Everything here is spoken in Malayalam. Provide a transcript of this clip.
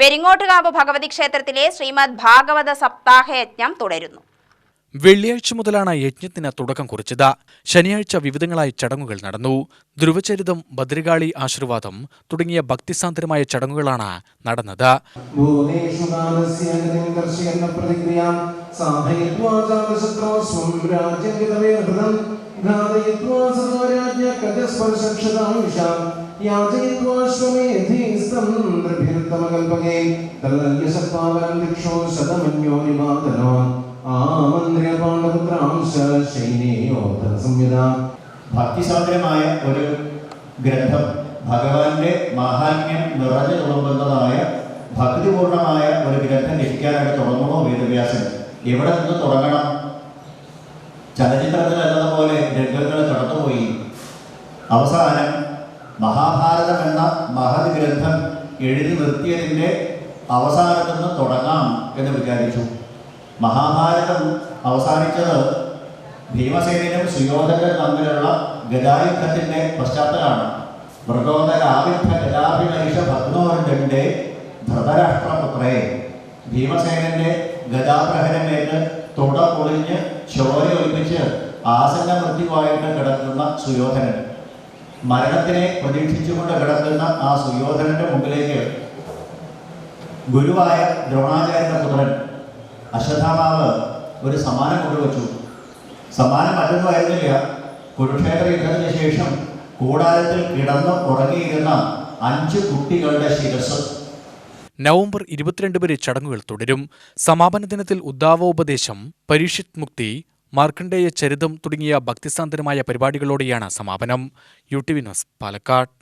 പെരിങ്ങോട്ടുകാവ് ഭഗവതി ക്ഷേത്രത്തിലെ ശ്രീമദ് ഭാഗവത സപ്താഹ യജ്ഞം തുടരുന്നു. വെള്ളിയാഴ്ച മുതലാണ് യജ്ഞത്തിന് തുടക്കം കുറിച്ചത്. ശനിയാഴ്ച വിവിധങ്ങളായി ചടങ്ങുകൾ നടന്നു. ധ്രുവചരിതം ഭദ്രകാളി ആശീർവാദം തുടങ്ങിയ ഭക്തിസാന്ദ്രമായ ചടങ്ങുകളാണ് നടന്നത്. ഭൂതേഷു കാലസ്യ ഗതിം ദർശയന്ന പ്രതിക്രിയാം സാധയിത്വാ ജാതശത്രോ സ്വം രാജ്യഗതവേർഹൃതം ഘാതയിത്വാ സദോരാജ്ഞ കജസ്പർശക്ഷതാംശാം യാചയിത്വാ ശ്വമേധീസ്തം നൃഭിർത്തമകൽപകേ തദന്യസത്വാവരം ദിക്ഷോ ശതമന്യോ നിവാദനോ ആമന്ത്ര്യ പാണ്ഡപുത്രാംശ ശൈനേയോധ സംയുതാ ഭക്തിസാന്ദ്രമായ ഒരു ഗ്രന്ഥം ഭഗവാന്റെ മാഹാത്മ്യം നിറഞ്ഞു തുടങ്ങുന്നതായ ഭക്തിപൂർണമായ ഒരു ഗ്രന്ഥം രചിക്കാനായിട്ട് തുടങ്ങണോ വേദവ്യാസൻ? എവിടെ നിന്ന് തുടങ്ങണം? ചലച്ചിത്രത്തിൽ എന്നതുപോലെ രംഗങ്ങൾ കടന്നുപോയി. അവസാനം മഹാഭാരതം എന്ന മഹത് ഗ്രന്ഥം എഴുതി നിർത്തിയതിന്റെ അവസാനത്തു നിന്ന് തുടങ്ങാം എന്ന് വിചാരിച്ചു. മഹാഭാരതം അവസാനിച്ചത് ഭീമസേനും സുയോധനും തമ്മിലുള്ള ഗതായുദ്ധത്തിന്റെ പശ്ചാത്തലമാണ്. മൃഗോദര ആവിദ്ധ ഗതാഭിലേഷ ഭഗ്നോർജന്റെ ധൃതരാഷ്ട്രപുത്രേ ഭീമസേനന്റെ ഗതാപ്രഹരമേറ്റ് തുട പൊളിഞ്ഞ് ചോര ഒലിപ്പിച്ച് ആസന്ന മൃത്യുവായിട്ട് കിടക്കുന്ന സുയോധനൻ. മരണത്തിനെ പ്രതീക്ഷിച്ചുകൊണ്ട് കിടക്കുന്ന ആ സുയോധനന്റെ മുമ്പിലേക്ക് ഗുരുവായ ദ്രോണാചാര്യന്റെ പുത്രൻ അശ്വത്ഥാമാവ് ഒരു സമ്മാനം കൊണ്ടുവച്ചു. സമ്മാനം മറ്റൊന്നുമായിരുന്നില്ല കുരുക്ഷേത്ര യുദ്ധത്തിന് ശേഷം കൂടാരത്തിൽ കിടന്ന് ഉറങ്ങിയിരുന്ന അഞ്ച് കുട്ടികളുടെ ശിരസ് നവംബർ ഇരുപത്തിരണ്ട് വരെ ചടങ്ങുകൾ തുടരും. സമാപന ദിനത്തിൽ ഉദ്ധാവോപദേശം പരീക്ഷിത് മുക്തി മാർക്കണ്ഡേയ ചരിതം തുടങ്ങിയ ഭക്തിസാന്ദ്രമായ പരിപാടികളോടെയാണ് സമാപനം. U T V news Palakkad.